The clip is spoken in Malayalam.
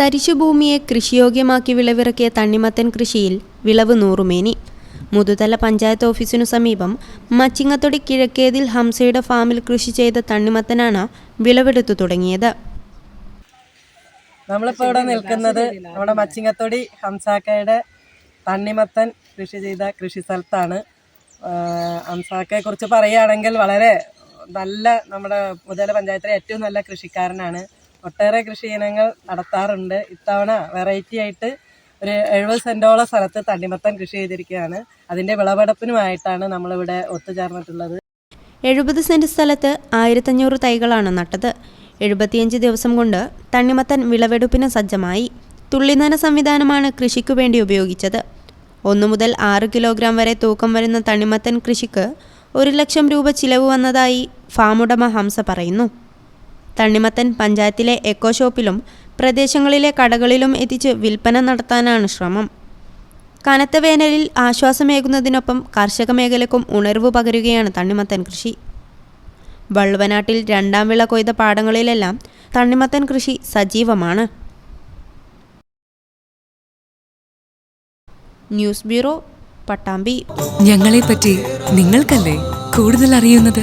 തരിശുഭൂമിയെ കൃഷിയോഗ്യമാക്കി വിളവിറക്കിയ തണ്ണിമത്തൻ കൃഷിയിൽ വിളവ് നൂറുമേനി. മുതുതല പഞ്ചായത്ത് ഓഫീസിനു സമീപം മച്ചിങ്ങത്തൊടി കിഴക്കേതിൽ ഹംസയുടെ ഫാമിൽ കൃഷി ചെയ്ത തണ്ണിമത്തനാണ് വിളവെടുത്തു തുടങ്ങിയത്. നമ്മളിപ്പോൾ ഇവിടെ നിൽക്കുന്നത് നമ്മുടെ മച്ചിങ്ങത്തൊടി ഹംസാക്കയുടെ തണ്ണിമത്തൻ കൃഷി ചെയ്ത കൃഷി സ്ഥലത്താണ്. ഹംസാക്കയെ കുറിച്ച് പറയുകയാണെങ്കിൽ വളരെ നല്ല നമ്മുടെ മുതല പഞ്ചായത്തിലെ ഏറ്റവും നല്ല കൃഷിക്കാരനാണ്. ഒട്ടേറെ കൃഷി ഇനങ്ങൾ നടത്താറുണ്ട്. ഇത്തവണ വെറൈറ്റി ആയിട്ട് ഒരു എഴുപത് സെന്റോളം സ്ഥലത്ത് തണ്ണിമത്തൻ കൃഷി ചെയ്തിരിക്കുകയാണ്. അതിന്റെ വിളവെടുപ്പിനുമായിട്ടാണ് നമ്മളിവിടെ ഒത്തുചേർന്നിട്ടുള്ളത്. എഴുപത് സെന്റ് സ്ഥലത്ത് ആയിരത്തഞ്ഞൂറ് തൈകളാണ് നട്ടത്. എഴുപത്തിയഞ്ച് ദിവസം കൊണ്ട് തണ്ണിമത്തൻ വിളവെടുപ്പിന് സജ്ജമായി. തുള്ളിനന സംവിധാനമാണ് കൃഷിക്കു വേണ്ടി ഉപയോഗിച്ചത്. ഒന്നു മുതൽ ആറ് കിലോഗ്രാം വരെ തൂക്കം വരുന്ന തണ്ണിമത്തൻ കൃഷിക്ക് ഒരു ലക്ഷം രൂപ ചിലവ് വന്നതായി ഫാമുടമ ഹംസ പറയുന്നു. തണ്ണിമത്തൻ പഞ്ചായത്തിലെ എക്കോ ഷോപ്പിലും പ്രദേശങ്ങളിലെ കടകളിലും എത്തിച്ച് വിൽപ്പന നടത്താനാണ് ശ്രമം. കനത്ത വേനലിൽ ആശ്വാസമേകുന്നതിനൊപ്പം കാർഷിക മേഖലയ്ക്കും ഉണർവ് പകരുകയാണ് തണ്ണിമത്തൻ കൃഷി. വള്ളുവനാട്ടിൽ രണ്ടാം വിള കൊയ്ത പാടങ്ങളിലെല്ലാം തണ്ണിമത്തൻ കൃഷി സജീവമാണ്. News bureau Pattambi. ഞങ്ങളെപ്പറ്റി നിങ്ങൾക്കല്ലേ കൂടുതൽ അറിയുന്നത്